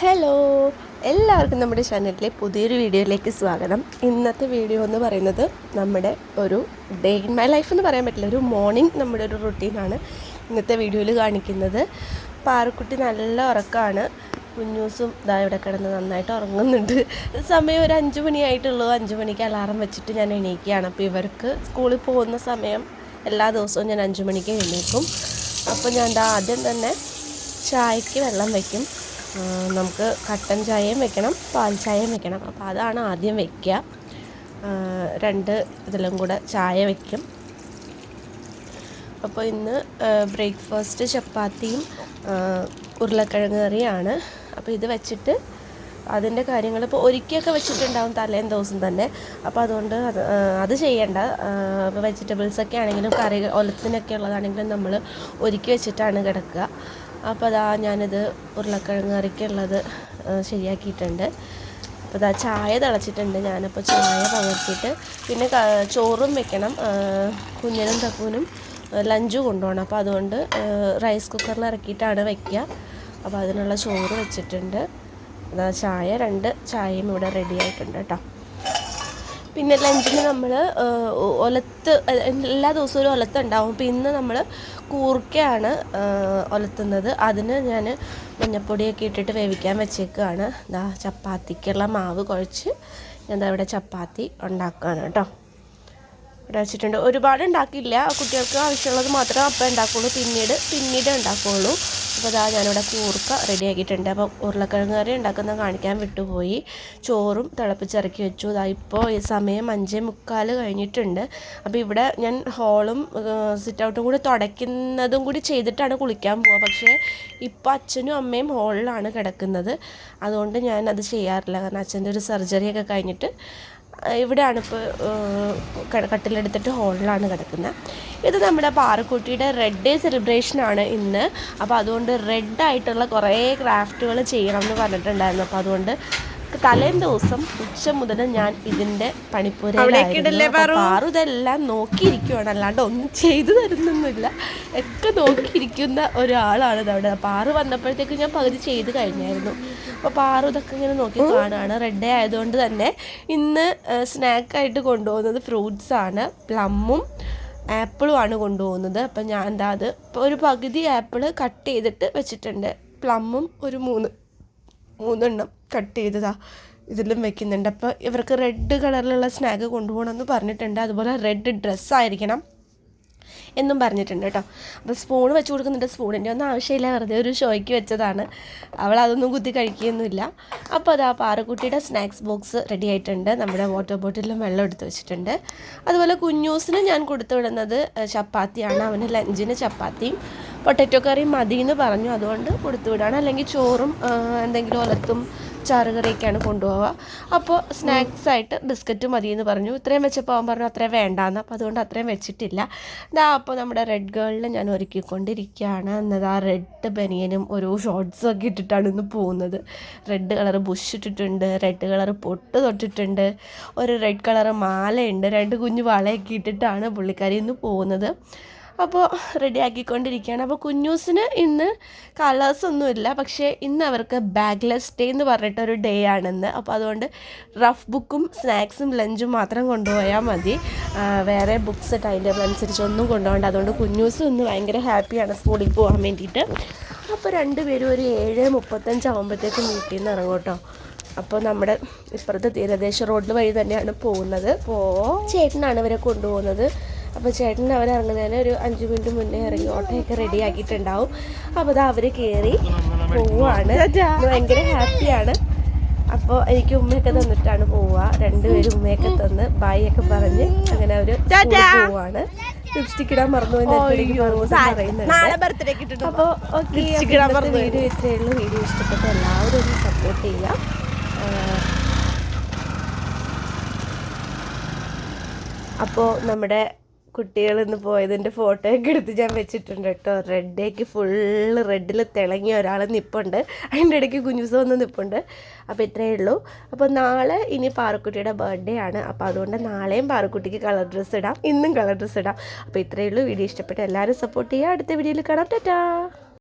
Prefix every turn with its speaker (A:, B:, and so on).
A: Hello എല്ലാവർക്കും നമ്മുടെ ചാനലിലെ പുതിയൊരു വീഡിയോയിലേക്ക് സ്വാഗതം. ഇന്നത്തെ വീഡിയോ എന്ന് പറയുന്നത് നമ്മുടെ ഒരു ഡേ ഇൻ മൈ ലൈഫ് എന്ന് പറയാൻ പറ്റില്ല. ഒരു മോർണിംഗ് നമ്മുടെ ഒരു റുട്ടീനാണ് ഇന്നത്തെ വീഡിയോയിൽ കാണിക്കുന്നത്. പാറക്കുട്ടി നല്ല ഉറക്കമാണ് കുഞ്ഞൂസും ഇതാ ഇവിടെ കിടന്ന് നന്നായിട്ട് ഉറങ്ങുന്നുണ്ട്. സമയം ഒരു അഞ്ച് മണിയായിട്ടുള്ളൂ അഞ്ച് മണിക്ക് അലാറം വെച്ചിട്ട് ഞാൻ എണീക്കുകയാണ്. അപ്പോൾ ഇവർക്ക് സ്കൂളിൽ പോകുന്ന സമയം എല്ലാ ദിവസവും ഞാൻ അഞ്ച് മണിക്ക് എണീക്കും. അപ്പോൾ ഞാൻ ആദ്യം തന്നെ ചായക്ക് വെള്ളം വയ്ക്കും നമുക്ക് കട്ടൻ ചായയും വെക്കണം പാൽ ചായയും വെക്കണം. അപ്പോൾ അതാണ് ആദ്യം വെക്കുക രണ്ട് ഇതിലും കൂടെ ചായ വെക്കും. അപ്പോൾ ഇന്ന് ബ്രേക്ക്ഫാസ്റ്റ് ചപ്പാത്തിയും ഉരുളക്കിഴങ്ങ് കറിയാണ്. അപ്പോൾ ഇത് വെച്ചിട്ട് അതിന്റെ കാര്യങ്ങൾ ഇപ്പോൾ ഒരുക്കിയൊക്കെ വെച്ചിട്ടുണ്ടാവും തലേന്ന് ദിവസം തന്നെ. അപ്പോൾ അതുകൊണ്ട് അത് അത് ചെയ്യേണ്ട. ഇപ്പോൾ വെജിറ്റബിൾസ് ഒക്കെ ആണെങ്കിലും കറി ഒലത്തിനൊക്കെ ഉള്ളതാണെങ്കിലും നമ്മൾ ഒരുക്കി വെച്ചിട്ടാണ് കിടക്കുക. അപ്പോൾ അതാ ഞാനിത് ഉരുളക്കിഴങ്ങ് കറിക്കുള്ളത് ശരിയാക്കിയിട്ടുണ്ട്. അപ്പോൾ ഇതാ ചായ തിളച്ചിട്ടുണ്ട്. ഞാനപ്പോൾ ചായ പകർത്തിയിട്ട് പിന്നെ ചോറും വെക്കണം. കുഞ്ഞിനും തക്കൂനും ലഞ്ച് കൊണ്ടുപോകണം. അപ്പോൾ അതുകൊണ്ട് റൈസ് കുക്കറിൽ ഇറക്കിയിട്ടാണ് വയ്ക്കുക അപ്പോൾ അതിനുള്ള ചോറ് വെച്ചിട്ടുണ്ട്. അതാ ചായ രണ്ട് ചായയും ഇവിടെ റെഡി ആയിട്ടുണ്ട് കേട്ടോ. പിന്നെ ലഞ്ചിന് നമ്മൾ ഒലത്ത് എല്ലാ ദിവസവും ഒരു ഒലത്തുണ്ടാവും അപ്പോൾ ഇന്ന് നമ്മൾ കൂർക്കയാണ് ഒലത്തുന്നത്. അതിന് ഞാൻ മഞ്ഞപ്പൊടിയൊക്കെ ഇട്ടിട്ട് വേവിക്കാൻ വെച്ചേക്കുകയാണ് ദാ ചപ്പാത്തിക്കുള്ള മാവ് കുഴച്ച് ഞാൻ ഇവിടെ ചപ്പാത്തി ഉണ്ടാക്കുകയാണ് കേട്ടോ. ഇവിടെ വെച്ചിട്ടുണ്ട്. ഒരുപാട് ഉണ്ടാക്കില്ല കുട്ടികൾക്ക് ആവശ്യമുള്ളത് മാത്രമേ അപ്പം ഉണ്ടാക്കുള്ളൂ. പിന്നീട് പിന്നീട് ഉണ്ടാക്കുള്ളൂ. അപ്പോൾ അതാ ഞാനിവിടെ കൂർക്ക റെഡി ആക്കിയിട്ടുണ്ട് അപ്പോൾ ഉരുളക്കിഴങ്ങ് കറി ഉണ്ടാക്കുന്നത് കാണിക്കാൻ വിട്ടുപോയി. ചോറും തിളപ്പിച്ചിറക്കി വെച്ചു. ഇതാ ഇപ്പോൾ ഈ സമയം അഞ്ചേ മുക്കാൽ കഴിഞ്ഞിട്ടുണ്ട്. അപ്പോൾ ഇവിടെ ഞാൻ ഹോളും സിറ്റ് ഔട്ടും കൂടി തുടയ്ക്കുന്നതും കൂടി ചെയ്തിട്ടാണ് കുളിക്കാൻ പോവുക. പക്ഷേ ഇപ്പോൾ അച്ഛനും അമ്മയും ഹോളിലാണ് കിടക്കുന്നത്. അതുകൊണ്ട് ഞാൻ അത് ചെയ്യാറില്ല. കാരണം അച്ഛന്റെ ഒരു സർജറിയൊക്കെ കഴിഞ്ഞിട്ട് ഇവിടെയാണ് ഇപ്പോൾ കട്ടിലെടുത്തിട്ട് ഹോളിലാണ് കിടക്കുന്നത്. ഇത് നമ്മുടെ പാറക്കുട്ടിയുടെ റെഡ് ഡേ സെലിബ്രേഷനാണ് ഇന്ന്. അപ്പോൾ അതുകൊണ്ട് റെഡ് ആയിട്ടുള്ള കുറേ ക്രാഫ്റ്റുകൾ ചെയ്യണം എന്ന് പറഞ്ഞിട്ടുണ്ടായിരുന്നു. അപ്പോൾ അതുകൊണ്ട് തലേന്ന് ദിവസം ഉച്ച മുതൽ ഞാൻ ഇതിന്റെ പണിപ്പുരയിലായിരുന്നു. പാറു? ഇതെല്ലാം നോക്കിയിരിക്കുവാണ്. അല്ലാണ്ട് ഒന്നും ചെയ്തു തരുന്നൊന്നുമില്ല. ഒക്കെ നോക്കിയിരിക്കുന്ന ഒരാളാണ് ഇത് അവിടെ. പാറു വന്നപ്പോഴത്തേക്ക് ഞാൻ പകുതി ചെയ്ത് കഴിഞ്ഞായിരുന്നു. അപ്പോൾ പാറു ഇതൊക്കെ ഇങ്ങനെ നോക്കി കാണുകയാണ് റെഡ് ഡേ ആയതുകൊണ്ട് തന്നെ ഇന്ന് സ്നാക്കായിട്ട് കൊണ്ടുപോകുന്നത് ഫ്രൂട്ട്സ് ആണ്. പ്ലമ്മും ആപ്പിളും ആണ് കൊണ്ടുപോകുന്നത്. അപ്പം ഞാൻ എന്താ അത് ഒരു പകുതി ആപ്പിൾ കട്ട് ചെയ്തിട്ട് വെച്ചിട്ടുണ്ട്. പ്ലമ്മും ഒരു മൂന്ന് മൂന്നെണ്ണം. കട്ട് ചെയ്തതാ. ഇതിലും വെക്കുന്നുണ്ട്. അപ്പോൾ ഇവർക്ക് റെഡ് കളറിലുള്ള സ്നാക്ക് കൊണ്ടുപോകണമെന്ന് പറഞ്ഞിട്ടുണ്ട്. അതുപോലെ റെഡ് ഡ്രസ്സായിരിക്കണം എന്നും പറഞ്ഞിട്ടുണ്ട് കേട്ടോ. അപ്പോൾ സ്പൂൺ വെച്ച് കൊടുക്കുന്നുണ്ട്. സ്പൂണിന്റെ ഒന്നും ആവശ്യമില്ല. വെറുതെ ഒരു ഷോയ്ക്ക് വെച്ചതാണ്. അവൾ അതൊന്നും കുത്തി കഴിക്കുകയൊന്നുമില്ല. അപ്പോൾ അത് ആ പാറക്കുട്ടിയുടെ സ്നാക്സ് ബോക്സ് റെഡി ആയിട്ടുണ്ട്. നമ്മുടെ വാട്ടർ ബോട്ടിലും വെള്ളം എടുത്ത് വെച്ചിട്ടുണ്ട്. അതുപോലെ കുഞ്ഞൂസിന് ഞാൻ കൊടുത്തു വിടുന്നത് ചപ്പാത്തിയാണ്. അവന് ലഞ്ചിന് ചപ്പാത്തിയും പൊട്ടറ്റോ കറിയും മതി എന്ന് പറഞ്ഞു. അതുകൊണ്ട് കൊടുത്തു വിടാണ്. അല്ലെങ്കിൽ ചോറും എന്തെങ്കിലും ഒലത്തും ചാറുകറിയൊക്കെയാണ് കൊണ്ടുപോവുക. അപ്പോൾ സ്നാക്സ് ആയിട്ട് ബിസ്ക്കറ്റ് മതി എന്ന് പറഞ്ഞു. ഇത്രയും വെച്ചപ്പോൾ അവൻ പറഞ്ഞു അത്രയും വേണ്ടാന്ന്. അപ്പോൾ അതുകൊണ്ട് അത്രയും വെച്ചിട്ടില്ല. ഇതാ അപ്പോൾ നമ്മുടെ റെഡ് ഗേളിൽ ഞാൻ ഒരുക്കിക്കൊണ്ടിരിക്കുകയാണ്. എന്നത് റെഡ് ബനിയനും ഒരു ഷോർട്സും ഒക്കെ ഇട്ടിട്ടാണ് ഇന്ന് പോകുന്നത്. റെഡ് കളർ ബുഷ് ഇട്ടിട്ടുണ്ട് റെഡ് കളർ പൊട്ട് തൊട്ടിട്ടുണ്ട് ഒരു റെഡ് കളർ മാലയുണ്ട് രണ്ട് കുഞ്ഞു വളയൊക്കെ ഇട്ടിട്ടാണ് പുള്ളിക്കാരി ഇന്ന് പോകുന്നത്. അപ്പോൾ റെഡി ആക്കിക്കൊണ്ടിരിക്കുകയാണ്. അപ്പോൾ കുഞ്ഞൂസിന് ഇന്ന് കളേഴ്സ് ഒന്നുമില്ല. പക്ഷേ ഇന്ന് അവർക്ക് ബാഗ്ലെസ് ഡേ എന്ന് പറഞ്ഞിട്ടൊരു ഡേ ആണെന്ന്. അപ്പോൾ അതുകൊണ്ട് റഫ് ബുക്കും സ്നാക്സും ലഞ്ചും മാത്രം കൊണ്ടുപോയാൽ മതി. വേറെ ബുക്സ് ടൈം ടേബിൾ അനുസരിച്ച് ഒന്നും കൊണ്ടുപോകണ്ട. അതുകൊണ്ട് കുഞ്ഞൂസ് ഇന്ന് ഭയങ്കര ഹാപ്പിയാണ് സ്കൂളിൽ പോകാൻ വേണ്ടിയിട്ട്. അപ്പോൾ രണ്ടുപേരും ഒരു ഏഴ് മുപ്പത്തഞ്ച് ആകുമ്പോഴത്തേക്കും വീട്ടിൽ നിന്ന് ഇറങ്ങും കേട്ടോ. അപ്പോൾ നമ്മുടെ ഇപ്പുറത്തെ തീരദേശ റോഡിൽ വഴി തന്നെയാണ് പോകുന്നത്. അപ്പോൾ ചേട്ടനാണ് ഇവരെ കൊണ്ടുപോകുന്നത്. അപ്പോൾ ചേട്ടൻ അവർ ഇറങ്ങുന്നതിന് ഒരു അഞ്ച് മിനിറ്റ് മുന്നേ ഇറങ്ങി ഓട്ടോയൊക്കെ റെഡി ആക്കിയിട്ടുണ്ടാവും. അപ്പോൾ അത് അവർ കയറി പോവാണ്. ഭയങ്കര ഹാപ്പിയാണ് അപ്പോൾ എനിക്ക് ഉമ്മയൊക്കെ തന്നിട്ടാണ് പോവുക. രണ്ടുപേരും ഉമ്മയൊക്കെ തന്ന് ബായി ഒക്കെ പറഞ്ഞ് അങ്ങനെ അവർ പോവാണ്. ലിപ്സ്റ്റിക് ഇടാൻ മറന്നു പറയുന്നുണ്ട്. അപ്പോൾ ഓക്കെ വീഡിയോ ഇത്രയുള്ള വീഡിയോ ഇഷ്ടപ്പെട്ട എല്ലാവരും ഒന്ന് സപ്പോർട്ട് ചെയ്യാം അപ്പോൾ നമ്മുടെ കുട്ടികൾ ഇന്ന് പോയതിന്റെ ഫോട്ടോയൊക്കെ എടുത്ത് ഞാൻ വെച്ചിട്ടുണ്ട് കേട്ടോ. റെഡേക്ക് ഫുള്ള് റെഡിൽ തിളങ്ങിയ ഒരാൾ നിപ്പുണ്ട്. അതിന്റെ ഇടയ്ക്ക് കുഞ്ഞുസ ഒന്ന് നിപ്പുണ്ട്. അപ്പോൾ ഇത്രയേ ഉള്ളൂ. അപ്പോൾ നാളെ ഇനി പാറക്കുട്ടിയുടെ ബർത്ത്ഡേ ആണ്. അപ്പോൾ അതുകൊണ്ട് നാളെയും പാറക്കുട്ടിക്ക് കളർ ഡ്രസ്സ് ഇടാം. ഇന്നും കളർ ഡ്രസ്സ് ഇടാം. അപ്പോൾ ഇത്രയേ ഉള്ളൂ. വീഡിയോ ഇഷ്ടപ്പെട്ട് എല്ലാവരും സപ്പോർട്ട് ചെയ്യുക. അടുത്ത വീഡിയോയിൽ കാണാം. ടാറ്റാ.